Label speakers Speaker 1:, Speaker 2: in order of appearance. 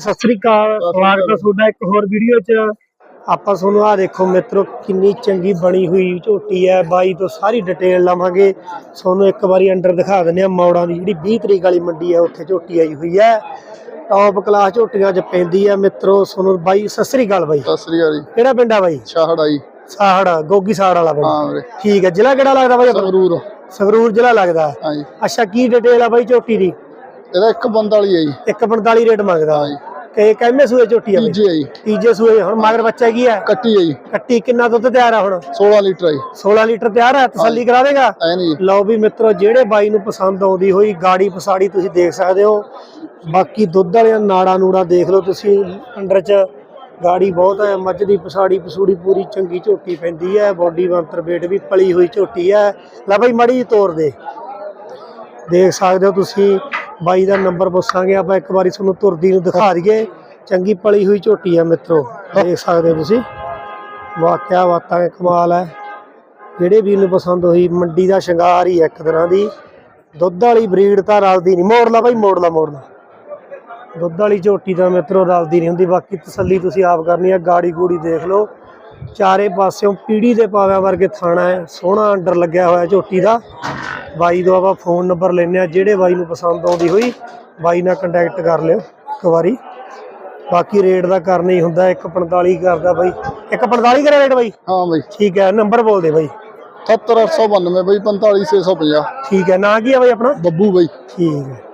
Speaker 1: ਸਤਿ ਸ੍ਰੀ ਅਕਾਲ ਸਵਾਗਤ ਹੈ ਤੁਹਾਡਾ ਇੱਕ ਹੋਰ ਵੀਡੀਓ 'ਚ। ਆਪਾਂ ਤੁਹਾਨੂੰ ਆ ਦੇਖੋ ਮਿੱਤਰੋ ਕਿੰਨੀ ਚੰਗੀ ਬਣੀ ਹੋਈ ਝੋਟੀ ਹੈ। ਬਾਈ ਤੋਂ ਸਾਰੀ ਡਿਟੇਲ ਲਵਾਂਗੇ। ਤੁਹਾਨੂੰ ਇੱਕ ਵਾਰੀ ਅੰਡਰ ਦਿਖਾ ਦਿੰਦੇ ਆ ਮੌੜਾਂ ਦੀ। ਜਿਹੜੀ 20 ਤਰੀਕ ਵਾਲੀ ਮੰਡੀ ਹੈ ਉੱਥੇ ਝੋਟੀ ਆਈ ਹੋਈ ਹੈ। ਟੌਪ ਕਲਾਸ ਝੋਟੀਆਂ 'ਚ ਪੈਂਦੀ ਹੈ ਮਿੱਤਰੋ। ਤੁਹਾਨੂੰ ਬਾਈ ਸਤਿ ਸ੍ਰੀ ਅਕਾਲ ਬਾਈ।
Speaker 2: ਸਤਿ ਸ੍ਰੀ ਅਕਾਲ ਜੀ।
Speaker 1: ਕਿਹੜਾ ਪਿੰਡ ਆ ਬਾਈ?
Speaker 2: ਛਾਹੜਾ ਜੀ
Speaker 1: ਸਾਹੜ ਗੋਗੀ ਸਾਹੜ ਵਾਲਾ ਪਿੰਡ।
Speaker 2: ਹਾਂ ਵੀਰੇ।
Speaker 1: ਠੀਕ ਹੈ। ਜ਼ਿਲ੍ਹਾ ਕਿਹੜਾ ਲੱਗਦਾ ਬਾਈ?
Speaker 2: ਸੰਗਰੂਰ।
Speaker 1: ਸੰਗਰੂਰ ਜ਼ਿਲ੍ਹਾ ਲੱਗਦਾ।
Speaker 2: ਹਾਂ ਜੀ
Speaker 1: ਅੱਛਾ ਕੀ ਡਿਟੇਲ ਆ ਬਾਈ ਝੋਟੀ ਦੀ?
Speaker 2: ਇਹਦਾ ਇੱਕ ਬੰਦ ਵਾਲੀ ਹੈ ਜੀ।
Speaker 1: 145 ਰੇਟ ਮੰਗਦਾ।
Speaker 2: ਹਾਂ
Speaker 1: ਕਿ ਕਿੰਨੇ ਸੂਏ ਝੋਟੀ ਆ ਬਾਈ।
Speaker 2: ਤੀਜੀ ਹੈ ਜੀ।
Speaker 1: ਤੀਜੇ ਸੂਏ ਹੁਣ ਮਗਰ ਬੱਚਾ ਕੀ ਹੈ
Speaker 2: ਕੱਟੀ ਹੈ ਜੀ।
Speaker 1: ਕੱਟੀ ਕਿੰਨਾ ਦੁੱਧ ਤਿਆਰ ਆ ਹੁਣ?
Speaker 2: 16 ਲੀਟਰ ਹੈ ਜੀ।
Speaker 1: 16 ਲੀਟਰ ਤਿਆਰ ਹੈ ਤਸੱਲੀ ਕਰਾ ਦੇਗਾ?
Speaker 2: ਐ ਨਹੀਂ ਜੀ।
Speaker 1: ਲਓ ਵੀ ਮਿੱਤਰੋ ਜਿਹੜੇ ਬਾਈ ਨੂੰ ਪਸੰਦ ਆਉਂਦੀ ਹੋਈ ਗਾੜੀ ਪਸਾੜੀ ਤੁਸੀਂ ਦੇਖ ਸਕਦੇ ਹੋ। ਬਾਕੀ ਦੁੱਧ ਵਾਲੀਆਂ ਨਾੜਾ ਨੂੜਾ ਦੇਖ ਲਓ ਤੁਸੀਂ ਅੰਡਰ ਚ ਗਾੜੀ ਬਹੁਤ ਹੈ ਮੱਝ ਦੀ ਪਸਾੜੀ ਪਸੂੜੀ ਪੂਰੀ ਚੰਗੀ ਝੋਟੀ ਪੈਂਦੀ ਹੈ ਬੋਡੀ ਬੰਤਰ ਵੇਟ ਵੀ ਪਲੀ ਹੋਈ ਝੋਟੀ ਹੈ ਲੈ ਬਾਈ ਮੜੀ ਤੋਰ ਦੇ। ਦੇਖ ਸਕਦੇ ਹੋ ਤੁਸੀਂ ਬਾਈ ਦਾ ਨੰਬਰ ਪੁੱਛਾਂਗੇ, ਆਪਾਂ ਇੱਕ ਵਾਰੀ ਤੁਹਾਨੂੰ ਤੁਰਦੀ ਨੂੰ ਦਿਖਾ ਦਈਏ। ਚੰਗੀ ਪਲੀ ਹੋਈ ਝੋਟੀ ਹੈ ਮਿੱਤਰੋ, ਦੇਖ ਸਕਦੇ ਹੋ ਤੁਸੀਂ। ਵਾਕਿਆ ਬਾਤਾਂ ਕਮਾਲ ਹੈ। ਜਿਹੜੇ ਵੀ ਨੂੰ ਪਸੰਦ ਹੋਈ, ਮੰਡੀ ਦਾ ਸ਼ਿੰਗਾਰ ਹੀ ਹੈ ਇੱਕ ਤਰ੍ਹਾਂ ਦੀ। ਦੁੱਧ ਵਾਲੀ ਬਰੀਡ ਤਾਂ ਰਲਦੀ ਨਹੀਂ। ਮੋੜ ਲਾ ਬਾਈ ਮੋੜ ਲਾ ਮੋੜ ਲਾ ਦੁੱਧ ਵਾਲੀ ਝੋਟੀ ਤਾਂ ਮਿੱਤਰੋ ਰਲਦੀ ਨਹੀਂ ਹੁੰਦੀ। ਬਾਕੀ ਤਸੱਲੀ ਤੁਸੀਂ ਆਪ ਕਰਨੀ ਹੈ, ਗਾੜੀ ਗੂੜੀ ਦੇਖ ਲਓ। ਚਾਰੇ ਪਾਸਿਓਂ ਪੀੜੀ ਦੇ ਪਾਵਿਆਂ ਵਰਗੇ ਥਾਣਾ ਹੈ। ਸੋਹਣਾ ਅੰਡਰ ਲੱਗਿਆ ਹੋਇਆ ਝੋਟੀ ਦਾ। ਬਾਈ ਤੋਂ ਆਪਾਂ ਫੋਨ ਨੰਬਰ ਲੈਨੇ ਆ ਜਿਹੜੇ ਬਾਈ ਨੂੰ ਪਸੰਦ ਆਉਂਦੀ ਹੋਈ ਬਾਈ ਨਾਲ ਕੰਟੈਕਟ ਕਰ ਲਿਓ ਇੱਕ ਵਾਰੀ। ਬਾਕੀ ਰੇਟ ਦਾ ਕਰਨਾ ਹੀ ਹੁੰਦਾ 145 ਕਰਦਾ ਬਾਈ। 145 ਕਰੇ ਰੇਟ ਬਾਈ?
Speaker 2: ਹਾਂ ਬਈ।
Speaker 1: ਠੀਕ ਹੈ ਨੰਬਰ ਬੋਲ ਦੇ ਬਾਈ।
Speaker 2: 78892 ਬਈ 45650
Speaker 1: ਠੀਕ ਹੈ ਨਾਂ ਕੀ ਹੈ ਬਾਈ ਆਪਣਾ?
Speaker 2: ਬੱਬੂ ਬਈ।
Speaker 1: ਠੀਕ ਹੈ।